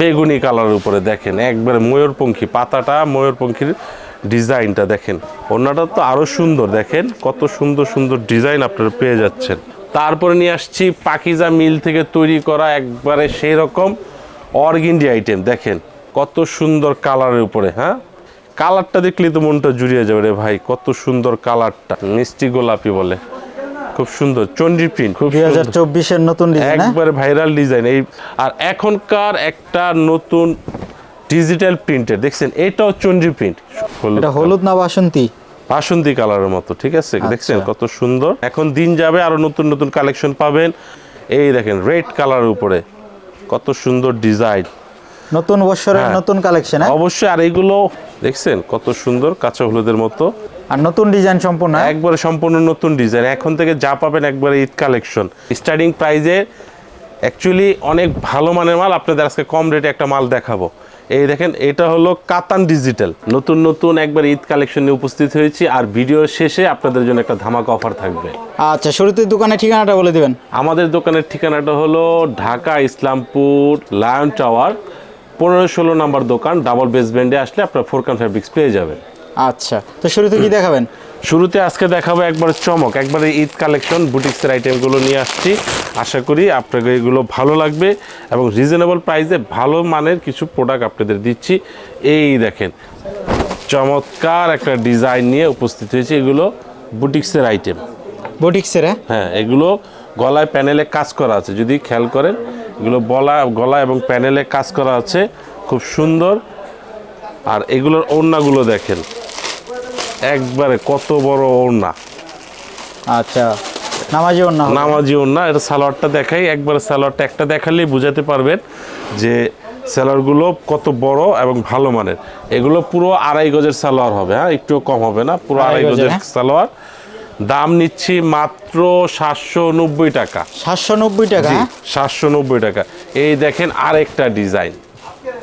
বেগুনি কালারের উপরে দেখেন, একবারে ময়ূরপঙ্খী পাতাটা, ময়ূরপঙ্খীর ডিজাইনটা দেখেন। ওনাটা তো আরও সুন্দর, দেখেন, কত সুন্দর সুন্দর ডিজাইন আপনারা পেয়ে যাচ্ছেন। তারপরে নিয়ে আসছি পাকিজা মিল থেকে তৈরি করা একবারে সেই রকম অর্গিন্ডি আইটেম, দেখেন, কত সুন্দর কালারের উপরে হ্যাঁ? কালারটা দেখলেই তো মনটা জুড়িয়ে যাবে রে ভাই, কত সুন্দর কালারটা, মিষ্টি গোলাপি বলে। খুব সুন্দর। চন্ডি প্রিন্ট খুব দুই হাজার চব্বিশের নতুন ডিজাইন একবারে ভাইরাল ডিজাইন এই আর এখনকার একটা নতুন ডিজিটাল প্রিন্টের দেখছেন? এটাও চন্ডি প্রিন্ট এটা হলুদ না বাসন্তী? বাসন্তী কালারের মতো ঠিক আছে? আচ্ছা। দেখছেন কত সুন্দর? এখন দিন যাবে আরও নতুন নতুন কালেকশন পাবেন। এই দেখেন রেড কালারের উপরে। কত সুন্দর ডিজাইন নতুন বছরের হ্যাঁ। নতুন কালেকশন অবশ্যই আর এইগুলো দেখছেন? কত সুন্দর কাঁচা হলুদের মতো। আর নতুন ডিজাইন সম্পূর্ণ হ্যাঁ? একবারে সম্পূর্ণ নতুন ডিজাইন। এখন থেকে যা পাবেন একবারে ঈদ কালেকশন। স্টার্টিং প্রাইজে অ্যাকচুয়ালি অনেক ভালো মানের মাল আপনাদের আজকে কম রেটে একটা মাল দেখাবো। এই দেখেন এটা হলো কাতান ডিজিটাল নতুন নতুন একবার ঈদ কালেকশন নিয়ে উপস্থিত হয়েছি আর ভিডিওর শেষে আপনাদের জন্য একটা ধামাকা অফার থাকবে। আচ্ছা শুরুতে দোকানের ঠিকানাটা বলে দিবেন। আমাদের দোকানের ঠিকানাটা হলো ঢাকা ইসলামপুর লায়ন টাওয়ার পনেরো ষোলো নাম্বার দোকান ডাবল বেসমেন্টে আসলে আপনার ফোরকান ফ্যাব্রিক্স পেয়ে যাবেন। আচ্ছা তো শুরুতে কি দেখাবেন? শুরুতে আজকে দেখাবো একবার চমক একবারে ঈদ কালেকশন বুটিক্সের আইটেমগুলো নিয়ে আসছি। আশা করি আপনাকে এগুলো ভালো লাগবে এবং রিজনেবল প্রাইসে ভালো মানের কিছু প্রোডাক্ট আপনাদের দিচ্ছি। এই দেখেন চমৎকার একটা ডিজাইন নিয়ে উপস্থিত হয়েছে এগুলো বুটিক্সের আইটেম। বুটিক্সের হ্যাঁ? হ্যাঁ এগুলো গলায় প্যানেলে কাজ করা আছে যদি খেয়াল করেন এগুলো বলা গলা এবং প্যানেলে কাজ করা আছে খুব সুন্দর। আর এগুলোর ওড়নাগুলো দেখেন একবারে কত বড় ওড়না। আচ্ছা নামাজি অন্য নামাজি ওড়না এটা সালোয়ারটা দেখাই একবারে সালোয়ারটা একটা দেখালেই বুঝাতে পারবেন যে সালোয়ারগুলো কত বড় এবং ভালো মানের। এগুলো পুরো আড়াই গজের সালোয়ার হবে হ্যাঁ? একটুও কম হবে না পুরো আড়াই গজের হ্যাঁ? সালোয়ার। দাম নিচ্ছি মাত্র সাতশো নব্বই টাকা। সাতশো নব্বই টাকা হ্যাঁ? সাতশো নব্বই টাকা। এই দেখেন আরেকটা ডিজাইন।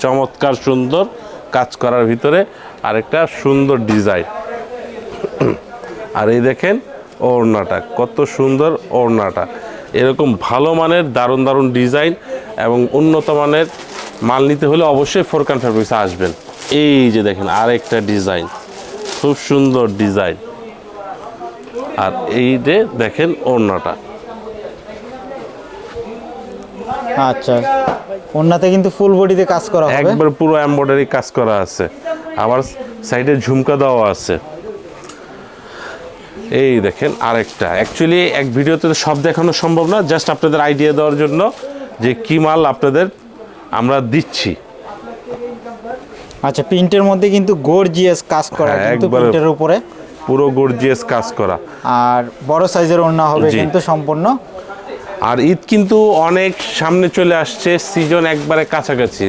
চমৎকার সুন্দর কাজ করার ভিতরে আরেকটা সুন্দর ডিজাইন। আর এই দেখেন ওড়নাটা কত সুন্দর ওড়নাটা। এরকম ভালো মানের দারুণ দারুণ ডিজাইন এবং উন্নত মানের মাল নিতে হলে অবশ্যই ফোরকান ফ্যাব্রিক্সে আসবেন। এই যে দেখেন আরেকটা ডিজাইন খুব সুন্দর ডিজাইন। আর এই যে দেখেন ওড়নাটা। আচ্ছা ওনাতে কিন্তু ফুল বডিতে কাজ করা হবে। একবার পুরো এমব্রয়ডারি কাজ করা আছে। আবার সাইডে ঝুমকা দেওয়া আছে। এই দেখেন আরেকটা। অ্যাকচুয়ালি এক ভিডিওতে তো সব দেখানো সম্ভব না জাস্ট আপনাদের আইডিয়া দেওয়ার জন্য যে কি মাল আপনাদের আমরা দিচ্ছি। আচ্ছা প্রিন্টের মধ্যে কিন্তু গর্জিয়াস কাজ করা হ্যাঁ, কিন্তু প্রিন্টের উপরে। পুরো গর্জিয়াস কাজ করা। আর বড় সাইজের ওড়না হবে। কিন্তু সম্পূর্ণ। আর ঈদ কিন্তু অনেক সামনে চলে আসছে সিজন একবারে কাছাকাছি।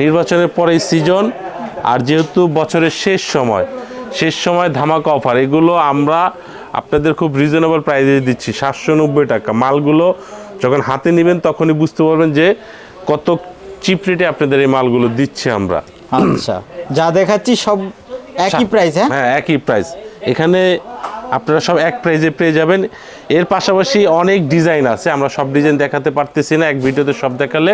নির্বাচনের পরেই সিজন আর যেহেতু বছরের শেষ সময় শেষ সময় ধামাকা অফার এগুলো আমরা আপনাদের খুব রিজনেবল প্রাইসে দিচ্ছি সাতশো নব্বই টাকা। মালগুলো যখন হাতে নেবেন তখনই বুঝতে পারবেন যে কত চিপ রেটে আপনাদের এই মালগুলো দিচ্ছি আমরা। আচ্ছা। যা দেখাচ্ছি সব একই প্রাইস হ্যাঁ? হ্যাঁ একই প্রাইস এখানে আপনারা সব এক প্রাইজে পেয়ে যাবেন। এর পাশাপাশি অনেক ডিজাইন আছে আমরা সব ডিজাইন দেখাতে পারতেছি না এক ভিডিওতে সব দেখালে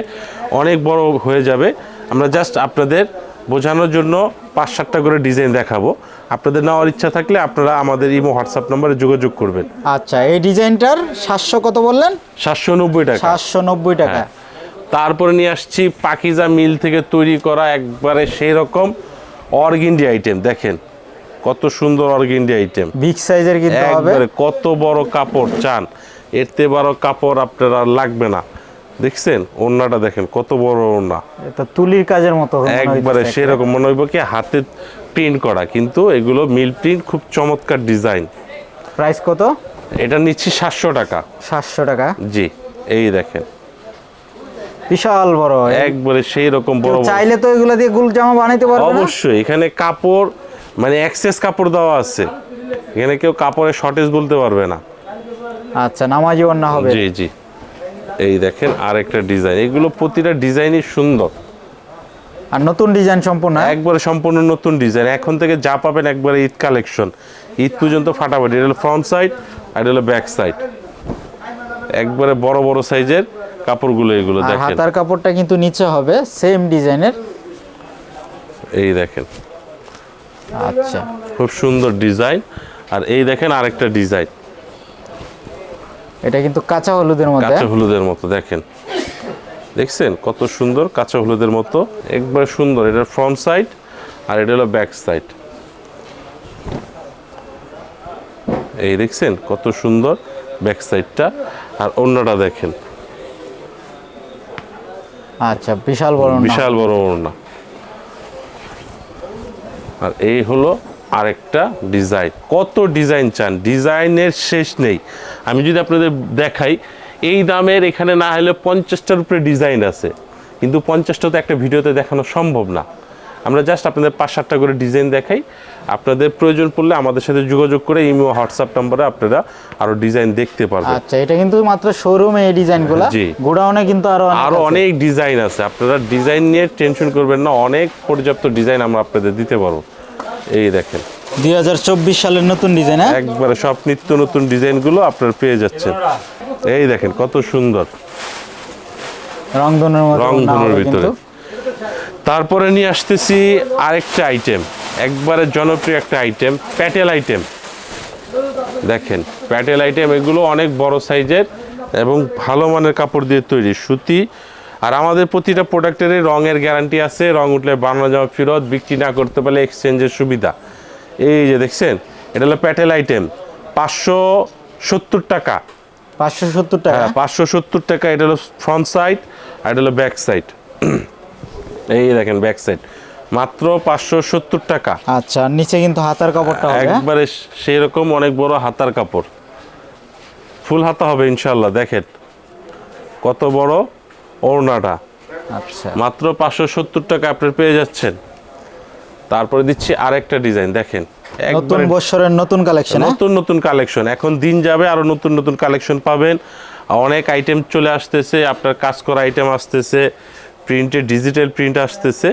অনেক বড় হয়ে যাবে। আমরা জাস্ট আপনাদের বোঝানোর জন্য পাঁচ সাতটা করে ডিজাইন দেখাবো। আপনাদের নেওয়ার ইচ্ছা থাকলে আপনারা আমাদের ইমো হোয়াটসঅ্যাপ নম্বরে যোগাযোগ করবেন। আচ্ছা এই ডিজাইনটার সাতশো কত বললেন? সাতশো নব্বই টাকা। সাতশো নব্বই টাকা। হ্যাঁ। তারপরে নিয়ে আসছি পাকিজা মিল থেকে তৈরি করা একবারে সেই রকম অর্গিন্ডি আইটেম। দেখেন কত সুন্দর অর্গিন্ডি আইটেম। বিগ সাইজের কিন্তু হবে। কত বড় কাপড় চান। এর থেকে বড় কাপড় আপনারা লাগবে না। দেখছেন? ওড়নাটা দেখেন কত বড় ওড়না। এটা তুলির কাজের মতো একবারে সেরকম মনে হইব কি হাতে প্রিন্ট করা কিন্তু এগুলো মিল প্রিন্ট খুব চমৎকার ডিজাইন প্রাইস কত? এটা নিচ্ছি সাতশো টাকা। সাতশো টাকা। জি এই দেখেন। বিশাল বড়। একবারে সেই রকম বড়। চাইলে তো এগুলো দিয়ে গুল জামা বানাইতে পারবে অবশ্যই এখানে কাপড় মানে এক্সেস কাপড় দেওয়া আছে। এখানে কেউ কাপড়ের শর্টেজ বলতে পারবে না। আচ্ছা নামাজি ওড়না হবে। জি জি। এই দেখেন আরেকটা ডিজাইন। এগুলো প্রতিটা ডিজাইনই সুন্দর। আর নতুন ডিজাইন সম্পূর্ণ হ্যাঁ? একবারে সম্পূর্ণ নতুন ডিজাইন। এখন থেকে যা পাবেন একবারে ঈদ কালেকশন। ঈদ পর্যন্ত ফাটাফাটি। এটা হলো ফ্রন্ট সাইড আর এটা হলো ব্যাক সাইড একবারে বড় বড় সাইজের কাপড়গুলো এগুলো আর দেখেন। হাতার কাপড়টা কিন্তু নিচে হবে সেম ডিজাইনের। এই দেখেন। আচ্ছা। খুব সুন্দর ডিজাইন। আর এই দেখেন আরেকটা ডিজাইন। এটা কিন্তু কাঁচা হলুদের মধ্যে কাঁচা হলুদের মতো দেখেন। দেখছেন কত সুন্দর কাঁচা হলুদের মতো একবার সুন্দর। এটার ফ্রন্ট সাইড আর এটা হলো ব্যাক সাইড এই দেখছেন কত সুন্দর ব্যাক সাইডটা আর অন্যটা দেখেন। আচ্ছা বিশাল বড় বিশাল বড় ওড়না। আর এই হলো আরেকটা ডিজাইন কত ডিজাইন চান? ডিজাইনের শেষ নেই। আমি যদি আপনাদের দেখাই এই দামের এখানে না হলে পঞ্চাশটার উপরে ডিজাইন আছে। কিন্তু পঞ্চাশটা তো একটা ভিডিওতে দেখানো সম্ভব না। আমরা জাস্ট আপনাদের পাঁচ সাতটা করে ডিজাইন দেখাই। আপনাদের প্রয়োজন পড়লে আমাদের সাথে যোগাযোগ করে ইমো হোয়াটসঅ্যাপ নম্বরে আপনারা আরও ডিজাইন দেখতে পারবেন। আচ্ছা এটা কিন্তু মাত্র শোরুমে এই ডিজাইনগুলো জি। গোডাউনে কিন্তু আরও আরও অনেক ডিজাইন আছে। আপনারা ডিজাইন নিয়ে টেনশন করবেন না। অনেক পর্যাপ্ত ডিজাইন আমরা আপনাদের দিতে পারব। এই দেখেন। 2024 সালের নতুন ডিজাইন হ্যাঁ? একবারে সব নিত্য নতুন ডিজাইনগুলো আপনারা পেয়ে যাচ্ছেন। এই দেখেন কত সুন্দর। রংধনুর মতো ভিতরে। তারপরে নিয়ে আসতেছি আরেকটা আইটেম একবারে জনপ্রিয় একটা আইটেম প্যাটেল আইটেম দেখেন প্যাটেল আইটেম এগুলো অনেক বড় সাইজের এবং ভালো মানের কাপড় দিয়ে তৈরি। সুতি আর আমাদের প্রতিটা প্রোডাক্টেরই রঙের গ্যারান্টি আছে রং উঠলে বানানো যাওয়া ফেরত বিক্রি না করতে পারলে এক্সচেঞ্জের সুবিধা। এই যে দেখছেন এটা হলো প্যাটেল আইটেম। পাঁচশো সত্তর টাকা। 570 টাকা? হ্যাঁ পাঁচশো সত্তর টাকা এটা হলো ফ্রন্ট সাইড আর এটা হলো ব্যাক সাইড এই দেখেন ব্যাক সাইড মাত্র পাঁচশো সত্তর টাকা। আচ্ছা নিচে কিন্তু হাতার কাপড়টা হ্যাঁ? একবারে সেই রকম অনেক বড় হাতার কাপড়। ফুল হাতা হবে ইনশাল্লাহ দেখেন। কত বড়? ওড়নাটা। আচ্ছা। মাত্র পাঁচশো সত্তর টাকা আপনার পেয়ে যাচ্ছেন। তারপরে দিচ্ছি আরেকটা ডিজাইন দেখেন। নতুন বছরের নতুন কালেকশন নতুন নতুন কালেকশন এখন দিন যাবে আরও নতুন নতুন কালেকশন পাবেন। অনেক আইটেম চলে আসতেছে আপনার কাজ করা আইটেম আসতেছে প্রিন্টে ডিজিটাল প্রিন্ট আসতেছে।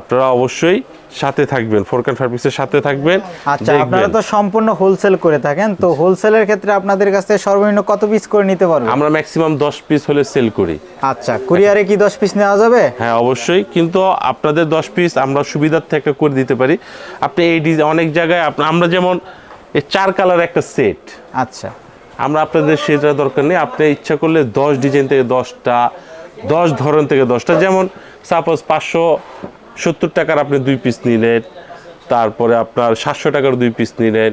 আপনারা অবশ্যই সাথে থাকবেন ফোরকান ফ্যাব্রিক্সের সাথে থাকবেন আচ্ছা আপনারা তো সম্পূর্ণ হোলসেল করে থাকেন তো হোলসেলের ক্ষেত্রে আপনাদের কাছে সর্বনিম্ন কত পিস করে নিতে পারবেন? আমরা ম্যাক্সিমাম দশ পিস হলে সেল করি। আচ্ছা কুরিয়ারে কি 10 পিস নেওয়া যাবে? হ্যাঁ অবশ্যই কিন্তু আপনাদের দশ পিস আমরা সুবিধার্থে একটা করে দিতে পারি। আপনি এই অনেক জায়গায় আমরা যেমন এই চার কালার একটা সেট আচ্ছা। আমরা আপনাদের সেটা দরকার নেই আপনি ইচ্ছা করলে দশ ডিজাইন থেকে দশটা দশ ধরন থেকে দশটা যেমন সাপোজ পাঁচশো সত্তর টাকার আপনি দুই পিস নিলেন তারপরে আপনার সাতশো টাকার দুই পিস নিলেন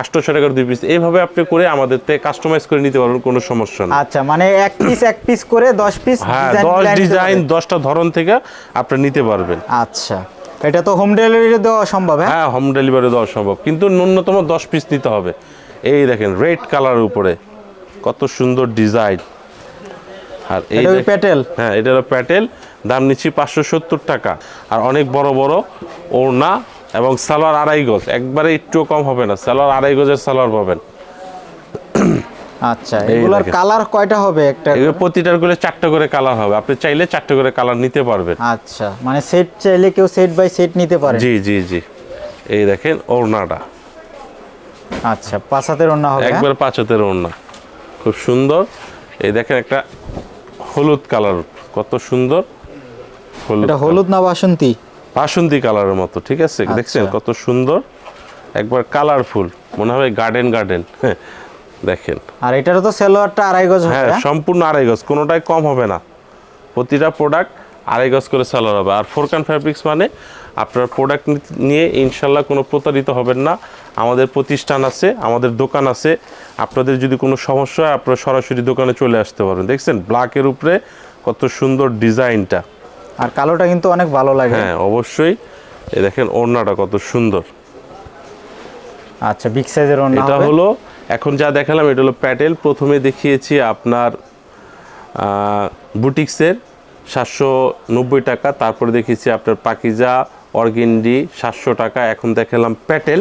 আটশোশো টাকার দুই পিস এইভাবে আপনি করে আমাদের থেকে কাস্টমাইজ করে নিতে পারবেন কোনো সমস্যা নেই। আচ্ছা মানে এক পিস এক পিস করে 10 পিস হ্যাঁ দশ ডিজাইন দশটা ধরন থেকে আপনি নিতে পারবেন। আচ্ছা এটা তো হোম ডেলিভারি দেওয়া সম্ভব হ্যাঁ? হ্যাঁ হোম ডেলিভারি দেওয়া সম্ভব কিন্তু ন্যূনতম দশ পিস নিতে হবে। এই দেখেন রেড কালারের উপরে কত সুন্দর ডিজাইন আর এই প্যাটেল। হ্যাঁ এটা হলো প্যাটেল দাম নিচ্ছি পাঁচশো সত্তর টাকা। আর অনেক বড় বড় ওড়না এবং সালোয়ার আড়াই গজ। একবারে একটু কম হবে না সালোয়ার আড়াই গজের সালোয়ার পাবেন। আচ্ছা এগুলোর কালার কয়টা হবে একটা এগুলো প্রতিটারগুলো চারটে করে কালার হবে। আপনি চাইলে চারটে করে কালার নিতে পারবেন। আচ্ছা মানে সেট চাইলে কেউ সেট বাই সেট নিতে পারে। জি জি জি। এই দেখেন ওড়নাটা। আচ্ছা পাঁচ হাতের অন্য হবে হ্যাঁ? একবার পাঁচতের ওড়না। খুব সুন্দর। এই দেখেন একটা হলুদ কালার কত সুন্দর। এটা হলুদ না বাসন্তী? বাসন্তী কালারের মতো ঠিক আছে? দেখছেন আচ্ছা। কত সুন্দর? একবার কালারফুল মনে হবে গার্ডেন গার্ডেন। দেখেন। আর এটারও তো সেলোয়ারটা আড়াই গজ হ্যাঁ হ্যাঁ? সম্পূর্ণ আড়াই গজ কোনোটাই কম হবে না। প্রতিটা প্রোডাক্ট আড়াই গজ করে সালোয়ার হবে। আর ফোরকান ফ্যাব্রিক্স মানে আপনার প্রোডাক্ট নিয়ে ইনশাল্লাহ কোনো প্রতারিত হবেন না। আমাদের প্রতিষ্ঠান আছে আমাদের দোকান আছে। আপনাদের যদি কোনো সমস্যা হয় আপনারা সরাসরি দোকানে চলে আসতে পারবেন। দেখছেন? ব্ল্যাকের উপরে কত সুন্দর ডিজাইনটা। আর কালোটা কিন্তু অনেক ভালো লাগে। হ্যাঁ অবশ্যই। এই দেখেন ওড়নাটা কত সুন্দর। আচ্ছা বিগ সাইজের ওড়না এটা হলো এখন যা দেখালাম এটা হলো প্যাটেল। প্রথমে দেখিয়েছি আপনার বুটিক্সের সাতশো নব্বই টাকা। তারপরে দেখিয়েছি আপনার পাকিজা অর্গিন্ডি সাতশো টাকা এখন দেখালাম প্যাটেল।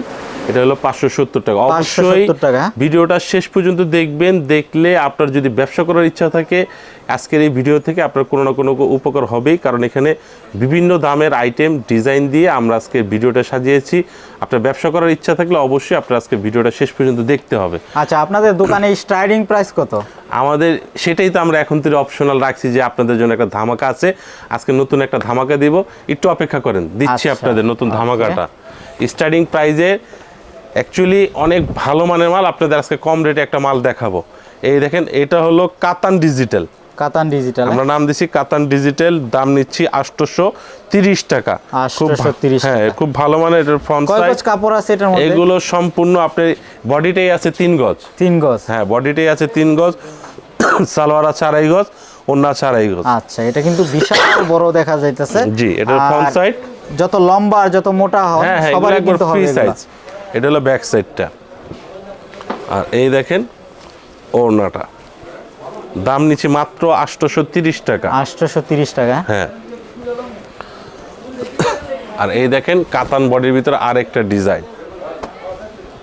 এটা হলো পাঁচশো সত্তর টাকা। অবশ্যই 570 টাকা, হ্যাঁ? ভিডিওটা শেষ পর্যন্ত দেখবেন দেখলে আপনার যদি ব্যবসা করার ইচ্ছা থাকে আজকের এই ভিডিও থেকে আপনার কোনো না কোনো উপকার হবেই কারণ এখানে বিভিন্ন দামের আইটেম ডিজাইন দিয়ে আমরা আজকে ভিডিওটা সাজিয়েছি। আপনার ব্যবসা করার ইচ্ছা থাকলে অবশ্যই আপনার আজকে ভিডিওটা শেষ পর্যন্ত দেখতে হবে। আচ্ছা আপনাদের দোকানে স্টার্টিং প্রাইস কত? আমাদের সেটাই তো আমরা এখন থেকে অপশনাল রাখছি যে আপনাদের জন্য একটা ধামাকা আছে। আজকে নতুন একটা ধামাকা দিব। একটু অপেক্ষা করেন দিচ্ছি। আচ্ছা, আপনাদের নতুন ধামাকাটা। স্টার্টিং প্রাইজে অ্যাকচুয়ালি অনেক ভালো মানের মাল আপনাদের আজকে কম রেটে একটা মাল দেখাবো। এই দেখেন এটা হলো কাতান ডিজিটাল কাতান ডিজিটাল আমরা নাম দিচ্ছি কাতান ডিজিটাল দাম নিচ্ছি আটশোশো তিরিশ টাকা। 830 হ্যাঁ খুব ভালো মানের এটার ফ্রন্ট সাইজ কাপড় আছে এটার মধ্যে? এগুলো সম্পূর্ণ আপনি বডিটাই আছে তিন গজ। তিন গজ। হ্যাঁ বডিটাই আছে তিন গজ সালোয়ার আছে আড়াই গজ অন্য আছে আড়াই গজ। আচ্ছা এটা কিন্তু বিশাল বড় দেখা যাইতেছে। জি, এটার ফ্রন্ট side। যত লম্বা আর যত মোটা হয় হ্যাঁ হ্যাঁ এগুলো কিন্তু হবে সাইজ এটা হলো ব্যাক সাইডটা আর এই দেখেন ওড়নাটা। দাম নিচে মাত্র আটশোশো তিরিশ টাকা। 830 টাকা। হ্যাঁ। আর এই দেখেন কাতান বডির ভিতরে আরেকটা ডিজাইন।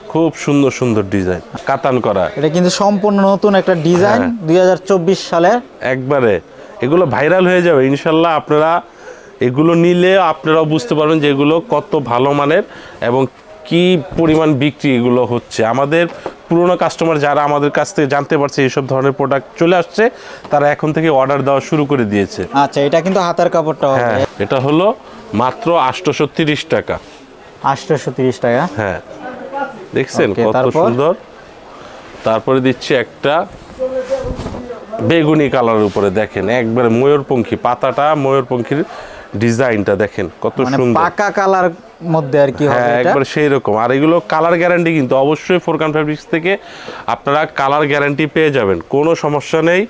খুব সুন্দর সুন্দর ডিজাইন। কাতান করা। এটা কিন্তু সম্পূর্ণ নতুন একটা ডিজাইন হ্যাঁ। 2024 সালের। একবারে। এগুলো ভাইরাল হয়ে যাবে। ইনশাল্লাহ আপনারা এগুলো নিলে আপনারাও বুঝতে পারবেন যে এগুলো কত ভালো মানের এবং কি পরিমাণ বিক্রি এগুলো হচ্ছে। আমাদের পুরনো কাস্টমার যারা আমাদের কাছ থেকে জানতে পারছে এইসব ধরনের প্রোডাক্ট চলে আসছে তারা এখন থেকে অর্ডার দেওয়া শুরু করে দিয়েছে। আচ্ছা এটা কিন্তু হাতার কাপড়টা হ্যাঁ এটা হলো মাত্র আটশোশো তিরিশ টাকা। 830 টাকা? হ্যাঁ দেখছেন কত সুন্দর। তারপরে দিচ্ছি একটা বেগুনি কালারের উপরে দেখেন একবারে ময়ূরপঙ্খী পাতাটা ময়ূরপঙ্খীর ডিজাইনটা দেখেন কত মানে সুন্দর। পাকা কালার মধ্যে আর কি হ্যাঁ একবার সেই রকম আর এগুলো কালার গ্যারান্টি কিন্তু অবশ্যই ফোরকান ফ্যাব্রিক্স থেকে আপনারা কালার গ্যারান্টি পেয়ে যাবেন কোনো সমস্যা নেই।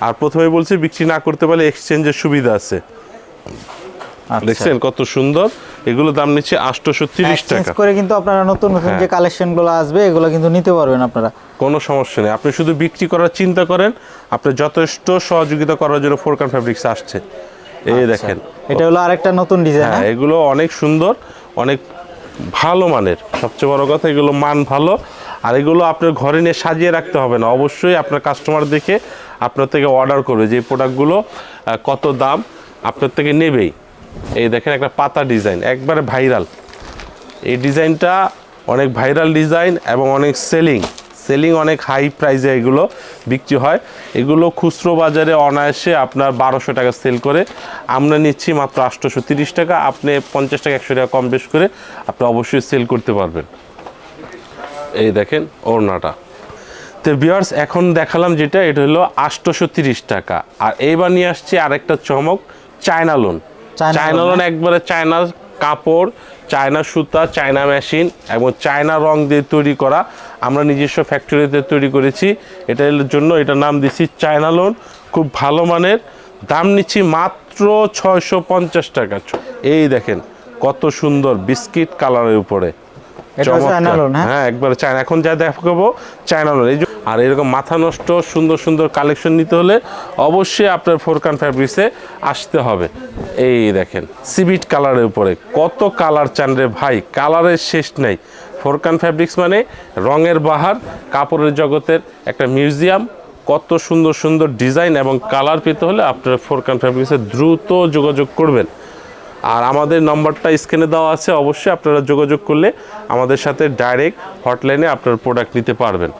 আর প্রথমে বলছি বিক্রি না করতে পারলে এক্সচেঞ্জের সুবিধা আছে। আচ্ছা। দেখছেন কত সুন্দর? এগুলো দাম নিচ্ছে আটশোশো তিরিশ টাকা। করে কিন্তু আপনারা নতুন নতুন হ্যাঁ। যে কালেকশনগুলো আসবে এগুলো কিন্তু নিতে পারবেন আপনারা। কোনো সমস্যা নেই। আপনি শুধু বিক্রি করার চিন্তা করেন আপনি যথেষ্ট সহযোগিতা করার জন্য ফোরকান ফ্যাব্রিক্স আসছে। এই দেখেন। এটা হলো আরেকটা নতুন ডিজাইন হ্যাঁ এগুলো অনেক সুন্দর অনেক ভালো মানের। সবচেয়ে বড় কথা এগুলো মান ভালো। আর এগুলো আপনার ঘরে নিয়ে সাজিয়ে রাখতে হবে না। অবশ্যই আপনার কাস্টমার দেখে আপনার থেকে অর্ডার করবে যে প্রোডাক্টগুলো কত দাম আপনার থেকে নেবেই। এই দেখেন একটা পাতা ডিজাইন একবারে ভাইরাল এই ডিজাইনটা অনেক ভাইরাল ডিজাইন এবং অনেক সেলিং সেলিং অনেক হাই প্রাইসে এগুলো বিক্রি হয়। এগুলো খুচরো বাজারে অনায়াসে আপনার বারোশো টাকা সেল করে। আমরা নিচ্ছি মাত্র আটশোশো তিরিশ টাকা। আপনি পঞ্চাশ টাকা একশো টাকা কম বেশ করে আপনি অবশ্যই সেল করতে পারবেন। এই দেখেন ওড়নাটা। তো বিয়ার্স এখন দেখালাম যেটা এটা হলো আটশোশো তিরিশ টাকা। আর এইবার নিয়ে আসছি আরেকটা চমক চায়না লোন চায়না লোন একবারে চায়না কাপড় চায়না সুতা চায়না মেশিন এবং চায়না রং দিয়ে তৈরি করা আমরা নিজস্ব ফ্যাক্টরিতে তৈরি করেছি। এটার জন্য এটার নাম দিচ্ছি চায়না লোন খুব ভালো মানের। দাম নিচ্ছি মাত্র ছয়শো পঞ্চাশ টাকা। এই দেখেন কত সুন্দর বিস্কিট কালারের উপরে। এটা হ্যাঁ? হ্যাঁ একবারে চায়না এখন যা দেখাবো চায়না লোন এই আর এরকম মাথা নষ্ট সুন্দর সুন্দর কালেকশন নিতে হলে অবশ্যই আপনার ফোরকান ফ্যাব্রিক্সে আসতে হবে। এই দেখেন সিবিট কালারের উপরে। কত কালার চান রে ভাই? কালারের শেষ নেই। ফোরকান ফ্যাব্রিক্স মানে রঙের বাহার, কাপড়ের জগতের একটা মিউজিয়াম। কত সুন্দর সুন্দর ডিজাইন এবং কালার পেতে হলে আপনারা ফোরকান ফ্যাব্রিক্সে দ্রুত যোগাযোগ করবেন। আর আমাদের নম্বরটা স্ক্রিনে দেওয়া আছে, অবশ্যই আপনারা যোগাযোগ করলে আমাদের সাথে ডাইরেক্ট হটলাইনে আপনার প্রোডাক্ট নিতে পারবেন।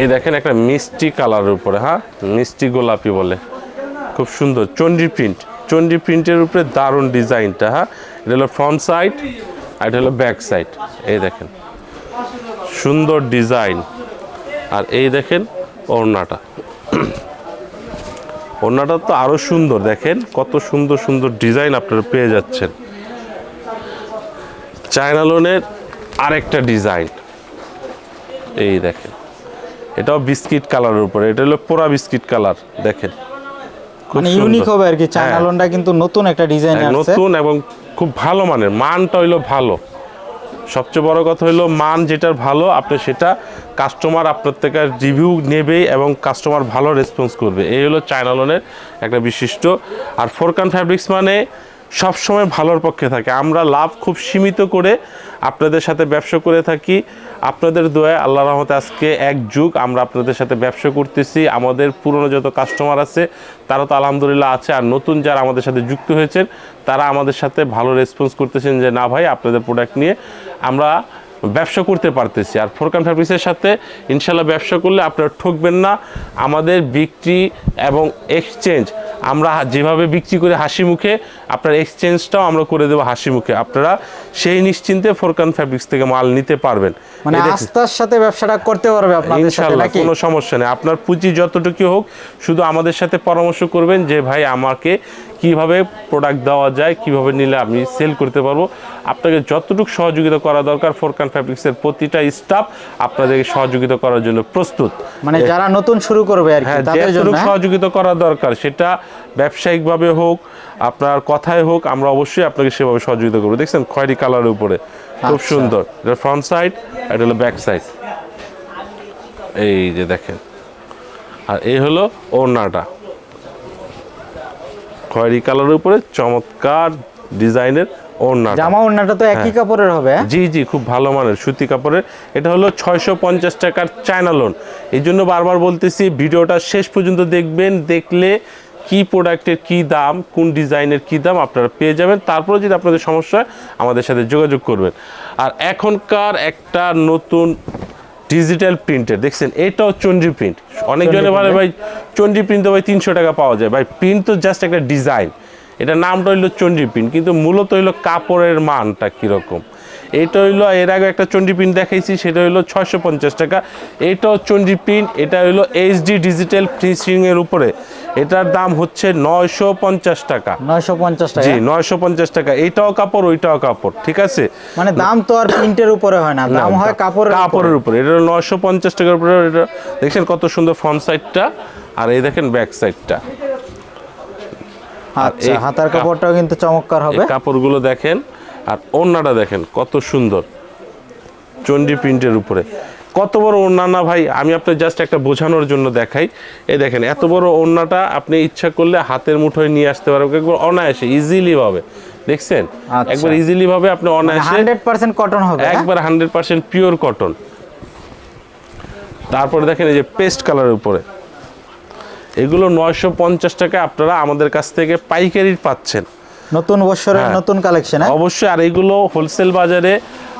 এই দেখেন একটা মিষ্টি কালারের উপরে হ্যাঁ? মিষ্টি গোলাপি বলে। খুব সুন্দর চন্ডি প্রিন্ট। চন্ডি প্রিন্টের উপরে দারুণ ডিজাইনটা হ্যাঁ? এটা হলো ফ্রন্ট সাইড আর এটা হলো ব্যাক সাইড এই দেখেন। সুন্দর ডিজাইন আর এই দেখেন ওড়নাটা। ওড়নাটা তো আরও সুন্দর। দেখেন কত সুন্দর সুন্দর ডিজাইন আপনারা পেয়ে যাচ্ছেন। চায়না লোনের আরেকটা ডিজাইন এই দেখেন। এটাও বিস্কিট কালারের উপরে। এটা হলো পোড়া বিস্কিট কালার। দেখেন। মানে ইউনিক হবে আর কি। চায়না হ্যাঁ। লোনটা কিন্তু নতুন একটা ডিজাইন হ্যাঁ, আছে নতুন এবং খুব ভালো মানের, মানটা হইল ভালো। সবচেয়ে বড় কথা হইল মান যেটার ভালো, আপনি সেটা কাস্টমার আপনার থেকে রিভিউ নেবে এবং কাস্টমার ভালো রেসপন্স করবে। এই হলো চায়না লোনের একটা বিশিষ্ট। আর ফোরকান ফ্যাব্রিক্স মানে সবসময় ভালোর পক্ষে থাকে। আমরা লাভ খুব সীমিত করে আপনাদের সাথে ব্যবসা করে থাকি। আপনাদের দোয়ায় আল্লাহ রহমতে আজকে এক যুগ আমরা আপনাদের সাথে ব্যবসা করতেছি। আমাদের পুরনো যত কাস্টমার আছে, তারা তো আলহামদুলিল্লাহ আছে। আর নতুন যারা আমাদের সাথে যুক্ত হয়েছেন, তারা আমাদের সাথে ভালো রেসপন্স করতেছেন যে, না ভাই, আপনাদের প্রোডাক্ট নিয়ে আমরা ব্যবসা করতে পারতেছি। আর ফোরকান ফ্যাব্রিক্সের সাথে ইনশাল্লাহ ব্যবসা করলে আপনারা ঠকবেন না। আমাদের বিক্রি এবং এক্সচেঞ্জ আমরা যেভাবে বিক্রি করে হাসি মুখে আপনার এক্সচেঞ্জটাও আমরা করে দেবো হাসি মুখে। আপনারা সেই নিশ্চিন্তে ফোরকান ফ্যাব্রিক্স থেকে মাল নিতে পারবেন। মানে আস্থার সাথে ব্যবসাটা করতে পারবে আপনাদের সাথে নাকি? কোনো সমস্যা নেই। আপনার পুঁজি যতটুকু হোক শুধু আমাদের সাথে পরামর্শ করবেন যে ভাই আমাকে কীভাবে প্রোডাক্ট দেওয়া যায় কীভাবে নিলে আমি সেল করতে পারব আপনাকে যতটুকু সহযোগিতা করা দরকার ফোরকান ফ্যাব্রিক্সের প্রতিটা স্টাফ আপনাদেরকে সহযোগিতা করার জন্য প্রস্তুত। মানে যারা নতুন শুরু করবে আর কি হ্যাঁ তাদের জন্য যতটুকু হ্যাঁ? সহযোগিতা করা দরকার সেটা ব্যবসায়িকভাবে হোক আপনার কথায় হোক আমরা অবশ্যই আপনাকে সেভাবে সহযোগিতা করব। দেখছেন খয়েরি কালারের উপরে। খুব আচ্ছা। সুন্দর। এটা ফ্রন্ট সাইড এটা হলো ব্যাক সাইড এই যে দেখেন। আর এই হলো ওড়নাটা। খয়েরি কালারের উপরে চমৎকার ডিজাইনের ওড়নাটা। জামা ওড়নাটা তো একই কাপড়ের হবে হ্যাঁ? জি জি খুব ভালো মানের সুতি কাপড়ের। এটা হলো ছয়শো পঞ্চাশ টাকার চায়না লোন। এই জন্য বারবার বলতেছি ভিডিওটা শেষ পর্যন্ত দেখবেন দেখলে কি প্রোডাক্টের কি দাম কোন ডিজাইনের কি দাম আপনারা পেয়ে যাবেন। তারপরে যদি আপনাদের সমস্যা হয় আমাদের সাথে যোগাযোগ করবেন। আর এখনকার একটা নতুন ডিজিটাল প্রিন্টের দেখছেন? এটাও চন্ডি প্রিন্ট অনেকজনে বলে ভাই চন্ডি প্রিন্ট তো ভাই তিনশো টাকা পাওয়া যায়। ভাই প্রিন্ট তো জাস্ট একটা ডিজাইন এটা নামটা হইল চন্ডি প্রিন্ট কিন্তু মূলত হইল কাপড়ের মানটা কীরকম? এটা হইল এর আগে একটা চন্ডি প্রিন্ট দেখাইছি সেটা হইল ছয়শো পঞ্চাশ টাকা। এটাও চন্ডি প্রিন্ট এটা হইল এইচডি ডিজিটাল ফিনিশিং এর উপরে। এটার দাম হচ্ছে নয়শো পঞ্চাশ টাকা। নয়শো পঞ্চাশ টাকা? জি নয়শো পঞ্চাশ টাকা। এইটাও কাপড় ওইটাও কাপড় ঠিক আছে? মানে দাম তো আর প্রিন্টের উপরে হয় না দাম হয় কাপড়ের কাপড়ের উপরে। এটা নয়শো পঞ্চাশ টাকার উপরে এটা দেখছেন কত সুন্দর ফ্রন্ট সাইডটা আর এই দেখেন ব্যাক সাইডটা আচ্ছা হাতার কাপড়টাও কিন্তু চমৎকার হবে। কাপড়গুলো দেখেন আর ওড়নাটা দেখেন কত সুন্দর। চন্ডি প্রিন্টের উপরে। কত বড় ওড়না না ভাই? আমি আপনার জাস্ট একটা বোঝানোর জন্য দেখাই। এই দেখেন এত বড় ওড়নাটা আপনি ইচ্ছা করলে হাতের মুঠোয় নিয়ে আসতে পারবেন একবার অনায়াসে ইজিলি ভাবে। দেখছেন? আচ্ছা। একবার ইজিলি ভাবে আপনি অনায়াসে হান্ড্রেড পার্সেন্ট কটন হবে হ্যাঁ? একবার হান্ড্রেড পার্সেন্ট পিওর কটন তারপরে দেখেন এই যে পেস্ট কালারের উপরে। এগুলো নয়শো পঞ্চাশ টাকা আপনারা আমাদের কাছ থেকে পাইকারি পাচ্ছেন। নতুন বছরের হ্যাঁ। নতুন কালেকশন অবশ্যই আর এগুলো হোলসেল বাজারে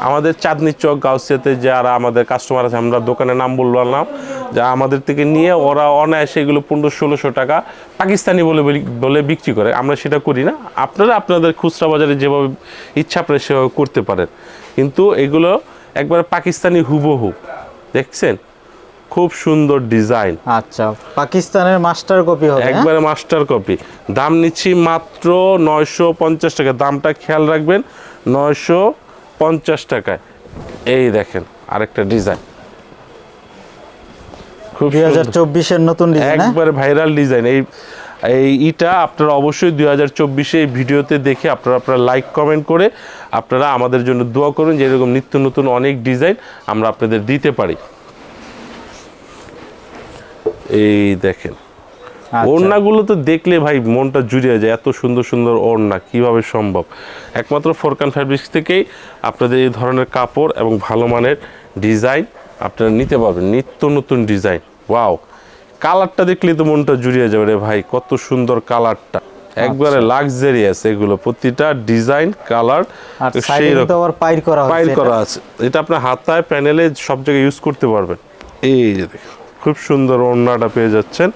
আমাদের চাঁদনি চক গাউসিয়াতে যারা আমাদের কাস্টমার আছে আমরা দোকানের নাম বললাম যা আমাদের থেকে নিয়ে ওরা অনায়াসে এগুলো পনেরো ষোলোশো টাকা পাকিস্তানি বলে বলে বিক্রি করে। আমরা সেটা করি না। আপনারা আপনাদের খুচরা বাজারে যেভাবে ইচ্ছা আপনারা সেভাবে করতে পারেন। কিন্তু এগুলো একবার পাকিস্তানি হুবহু দেখছেন? খুব সুন্দর ডিজাইন। আচ্ছা পাকিস্তানের মাস্টার কপি হবে হ্যাঁ? একবারে মাস্টার কপি। দাম নিচ্ছি মাত্র নয়শো পঞ্চাশ টাকা। দামটা খেয়াল রাখবেন নয়শো পঞ্চাশ টাকায়। এই দেখেন আরেকটা ডিজাইন। খুব দুই হাজার চব্বিশের নতুন ডিজাইন একবারে ভাইরাল ডিজাইন। এই এই ইটা আপনারা অবশ্যই দুই হাজার চব্বিশে এই ভিডিওতে দেখে আপনারা আপনারা লাইক কমেন্ট করে আপনারা আমাদের জন্য দোয়া করুন যে এরকম নিত্য নতুন অনেক ডিজাইন আমরা আপনাদের দিতে পারি। এই দেখেন। আচ্ছা। ওড়নাগুলো তো দেখলে ভাই মনটা জুড়িয়ে যায় এত সুন্দর সুন্দর ওড়না কীভাবে সম্ভব? একমাত্র ফোরকান ফ্যাব্রিক্স থেকেই আপনাদের এই ধরনের কাপড় এবং ভালো মানের ডিজাইন আপনারা নিতে পারবেন নিত্য নতুন ডিজাইন। ওয়াও! কালারটা দেখলেই তো মনটা জুড়িয়ে যাবে রে ভাই কত সুন্দর কালারটা। একবারে লাক্সারিয়াস এগুলো প্রতিটা ডিজাইন কালার পাইল করা আছে। এটা আপনার হাতায় প্যানেলে সব জায়গায় ইউজ করতে পারবেন। এই যে দেখুন। খুব সুন্দর ওড়নাটা পেয়ে যাচ্ছেন।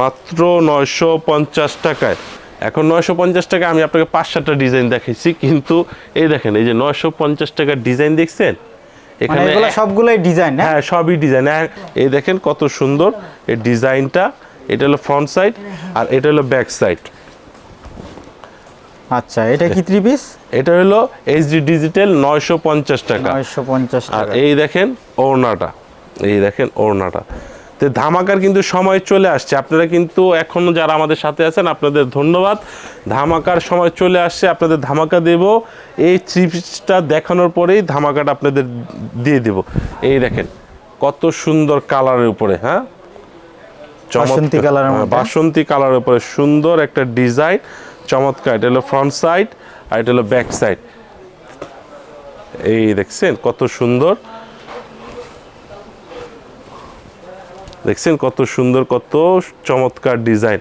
মাত্র নয়শো পঞ্চাশ টাকায়। এখন নয়শো পঞ্চাশ টাকা আমি আপনাকে পাঁচ সাতটা ডিজাইন দেখাইছি কিন্তু এই দেখেন এই যে নয়শো পঞ্চাশ টাকার ডিজাইন দেখছেন? মানে এখানে সবগুলোই ডিজাইন হ্যাঁ সবই ডিজাইন। এই দেখেন কত সুন্দর এই ডিজাইনটা। এটা হলো ফ্রন্ট সাইড আর এটা হলো ব্যাক সাইড। আচ্ছা এটা কি থ্রি পিস এটা হলো এইচডি ডিজিটাল নয়শো পঞ্চাশ টাকা। নয়শো পঞ্চাশ আর এই দেখেন ওড়নাটা। এই দেখেন ওড়নাটা। তো ধামাকার কিন্তু সময় চলে আসছে। আপনারা কিন্তু এখনও যারা আমাদের সাথে আছেন আপনাদের ধন্যবাদ। ধামাকার সময় চলে আসছে আপনাদের ধামাকা দেব। এই চিপসটা দেখানোর পরেই ধামাকাটা আপনাদের দিয়ে দেব। এই দেখেন কত সুন্দর কালারের উপরে হ্যাঁ। বাসন্তী কালারের হ্যাঁ, বাসন্তী কালারের উপরে সুন্দর একটা ডিজাইন। চমৎকার এটা হলো ফ্রন্ট সাইড আর এটা হলো ব্যাক সাইড। এই দেখছেন কত সুন্দর। দেখছেন কত সুন্দর, কত চমৎকার ডিজাইন।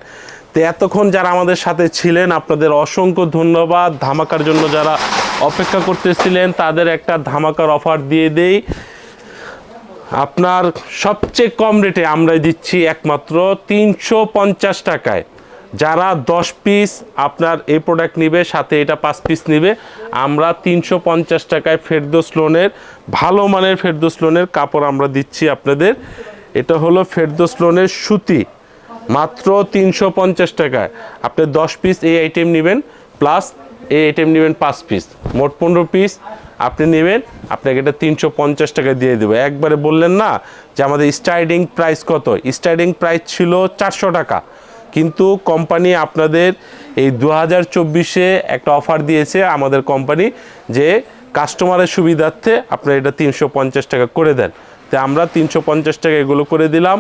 তো এতক্ষণ যারা আমাদের সাথে ছিলেন, আপনাদের অসংখ্য ধন্যবাদ। ধামাকার জন্য যারা অপেক্ষা করতেছিলেন, তাদের একটা ধামাকার অফার দিয়ে দেই। আপনার সবচেয়ে কম রেটে আমরা দিচ্ছি একমাত্র তিনশো পঞ্চাশ টাকায়। যারা দশ পিস আপনার এই প্রোডাক্ট নিবে, সাথে এটা পাঁচ পিস নিবে, আমরা তিনশো পঞ্চাশ টাকায় ফেরদোস লোনের, ভালো মানের ফেরদোস লোনের কাপড় আমরা দিচ্ছি আপনাদের। এটা হলো ফেরদোস লোনের সুতি, মাত্র তিনশো পঞ্চাশ টাকায়। আপনি দশ পিস এই আইটেম নেবেন প্লাস এই আইটেম নেবেন পাঁচ পিস মোট পনেরো পিস আপনি নেবেন, আপনাকে এটা তিনশো পঞ্চাশ টাকা দিয়ে দেবো। একবারে বললেন না যে আমাদের স্টার্টিং প্রাইস কত? স্টার্টিং প্রাইস ছিল চারশো টাকা। কিন্তু কোম্পানি আপনাদের এই দু হাজার চব্বিশে একটা অফার দিয়েছে আমাদের কোম্পানি যে কাস্টমারের সুবিধার্থে আপনারা এটা তিনশো পঞ্চাশ টাকা করে দেন। তো আমরা তিনশো পঞ্চাশ টাকা এগুলো করে দিলাম।